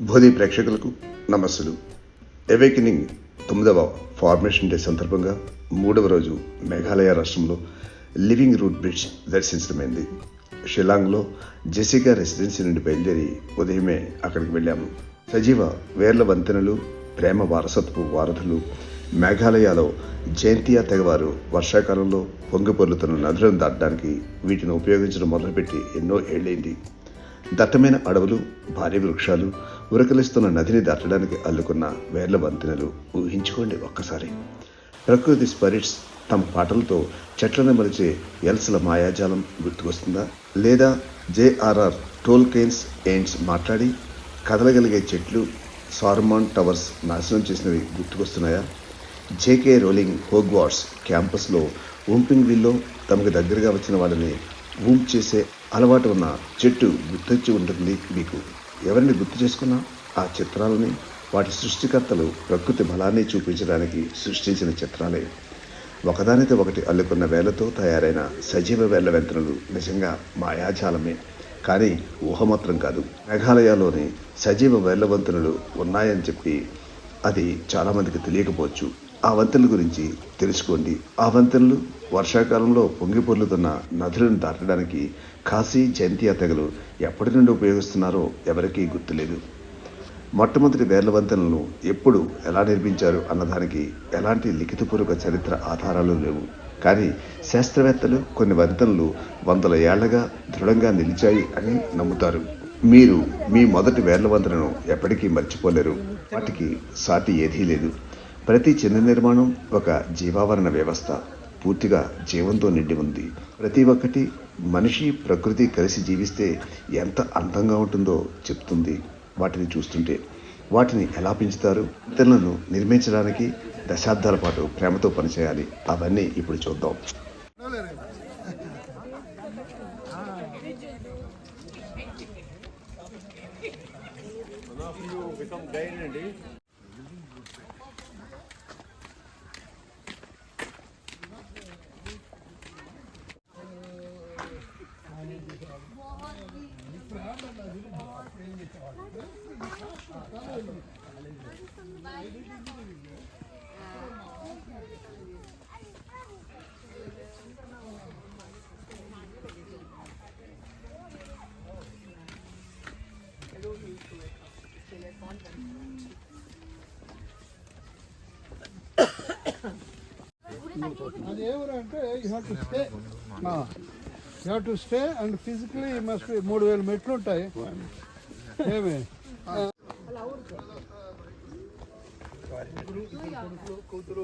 భోది ప్రేక్షకులకు నమస్సులు. ఎవేకినింగ్ తొమ్మిదవ formation day సందర్భంగా మూడవ రోజు మేఘాలయ రాష్ట్రంలో లివింగ్ రూట్ బ్రిడ్జ్ దర్శించడమైంది. షిలాంగ్లో జెసికా రెసిడెన్సీ నుండి బయలుదేరి ఉదయమే అక్కడికి వెళ్ళాము. సజీవ వేర్ల వంతెనలు ప్రేమ వారసత్వపు వారధులు మేఘాలయలో జయంతియా తెగవారు వర్షాకాలంలో పొంగిపొర్లుతున్న నదులను దాటడానికి వీటిని ఉపయోగించడం మొదలుపెట్టి ఎన్నో ఏళ్ళైంది. దట్టమైన అడవులు భారీ వృక్షాలు ఉరకలిస్తున్న నదిని దాటడానికి అల్లుకున్న వేర్ల వంతెనలు ఊహించుకోండి ఒక్కసారి. ప్రకృతి స్పిరిట్స్ తమ పాటలతో చెట్లను మలిచే ఎల్సల మాయాజాలం గుర్తుకొస్తుందా? లేదా జేఆర్ఆర్ టోల్కెయిన్స్ ఎయిన్స్ మాట్లాడి కదలగలిగే చెట్లు సార్మాన్ టవర్స్ నాశనం చేసినవి గుర్తుకొస్తున్నాయా? జేకే రోలింగ్ హోగ్వార్ట్స్ క్యాంపస్లో ఊంపింగ్ విల్లో తమకు దగ్గరగా వచ్చిన వాళ్ళని ఊంప్ చేసే అలవాటు ఉన్న చెట్టు గుర్తొచ్చి ఉంటుంది మీకు. ఎవరిని గుర్తు చేసుకున్నా? ఆ చిత్రాలని వాటి సృష్టికర్తలు ప్రకృతి బలాన్ని చూపించడానికి సృష్టించిన చిత్రాలే. ఒకదానితో ఒకటి అల్లుకున్న వేలతో తయారైన సజీవ వేళ్ళ వెంతనలు నిజంగా మాయాజాలమే. కానీ ఊహమాత్రం కాదు. మేఘాలయలోని సజీవ వేళ్ళ వంతెనలు ఉన్నాయని చెప్పి అది చాలామందికి తెలియకపోవచ్చు. ఆ వంతెనల గురించి తెలుసుకోండి. ఆ వంతెనలు వర్షాకాలంలో పొంగి పొర్లుతున్న నదులను దాటడానికి కాశీ జయంతియా తెగలు ఎప్పటి నుండి ఉపయోగిస్తున్నారో ఎవరికీ గుర్తులేదు. మొట్టమొదటి వేర్ల వంతెనలను ఎప్పుడు ఎలా నిర్మించారు అన్నదానికి ఎలాంటి లిఖితపూర్వక చరిత్ర ఆధారాలు లేవు. కానీ శాస్త్రవేత్తలు కొన్ని వంతెనలు వందల ఏళ్ళగా దృఢంగా నిలిచాయి అని నమ్ముతారు. మీరు మీ మొదటి వేర్ల వంతెనను ఎప్పటికీ మర్చిపోలేరు. వాటికి సాటి ఏదీ లేదు. ప్రతి చిన్న నిర్మాణం ఒక జీవావరణ వ్యవస్థ. పూర్తిగా జీవంతో నిండి ఉంది. ప్రతి ఒక్కటి మనిషి ప్రకృతి కలిసి జీవిస్తే ఎంత అందంగా ఉంటుందో చెప్తుంది వాటిని చూస్తుంటే. వాటిని ఎలా పెంచుతారు? ఇతరులను నిర్మించడానికి దశాబ్దాల పాటు ప్రేమతో పనిచేయాలి. అవన్నీ ఇప్పుడు చూద్దాం. అది ఎవరు అంటే you have to stay you have to stay and physically must మూడు వేల మెట్లు ఉంటాయి. కూతురు